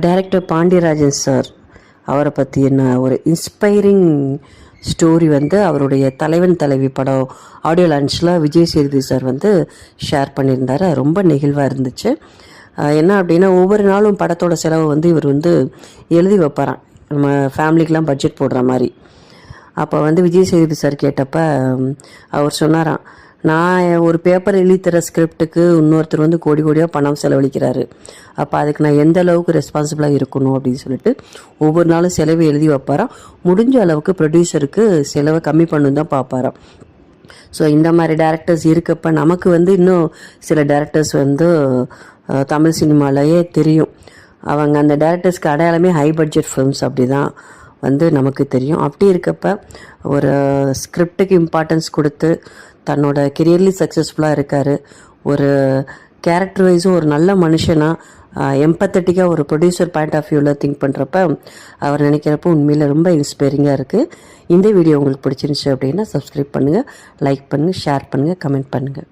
Director Pandiarajan sir அவரை பற்றின ஒரு இன்ஸ்பைரிங் ஸ்டோரி வந்து அவருடைய தலைவன் தலைவி படம் ஆடியோ லான்ச்சில் விஜய் சேதுபதி சார் வந்து ஷேர் பண்ணியிருந்தாரு. ரொம்ப நெகிழ்வாக இருந்துச்சு. என்ன அப்படின்னா ஒவ்வொரு நாளும் படத்தோட செலவு வந்து இவர் வந்து எழுதி வைப்பாராம். நம்ம ஃபேமிலிக்கெலாம் பட்ஜெட் போடுற மாதிரி. அப்போ வந்து விஜய் சேதுபதி சார் கேட்டப்ப அவர் சொன்னாராம் நான் ஒரு பேப்பர் எழுதி தர ஸ்கிரிப்டுக்கு இன்னொருத்தர் வந்து கோடி கோடியாக பணம் செலவழிக்கிறாரு. அப்போ அதுக்கு நான் எந்த அளவுக்கு ரெஸ்பான்சிபிளாக இருக்கணும் அப்படின்னு சொல்லிட்டு ஒவ்வொரு நாளும் செலவு எழுதி வைப்பாராம் முடிஞ்ச அளவுக்கு ப்ரொடியூசருக்கு செலவை கம்மி பண்ணு தான் பார்ப்பாராம் ஸோ இந்த மாதிரி டேரக்டர்ஸ் இருக்கப்போ நமக்கு வந்து இன்னும் சில டேரக்டர்ஸ் வந்து தமிழ் சினிமாலேயே தெரியும். அவங்க அந்த டேரக்டர்ஸ்க்கு அடையாளமே ஹை பட்ஜெட் ஃபிலிம்ஸ் அப்படி தான் வந்து நமக்கு தெரியும். அப்படி இருக்கப்ப ஒரு ஸ்கிரிப்டுக்கு இம்பார்ட்டன்ஸ் கொடுத்து தன்னோட கெரியர்லி சக்ஸஸ்ஃபுல்லாக இருக்கார். ஒரு கேரக்டர் வைஸும் ஒரு நல்ல மனுஷனாக எம்பத்தட்டிக்காக ஒரு ப்ரொடியூசர் பாயிண்ட் ஆஃப் வியூவில் திங்க் பண்ணுறப்ப அவர் நினைக்கிறப்ப உண்மையில் ரொம்ப இன்ஸ்பைரிங்காக இருக்குது இந்த வீடியோ உங்களுக்கு பிடிச்சிருந்துச்சு அப்படின்னா சப்ஸ்கிரைப் பண்ணுங்கள் லைக் பண்ணுங்கள் ஷேர் பண்ணுங்கள் கமெண்ட் பண்ணுங்கள்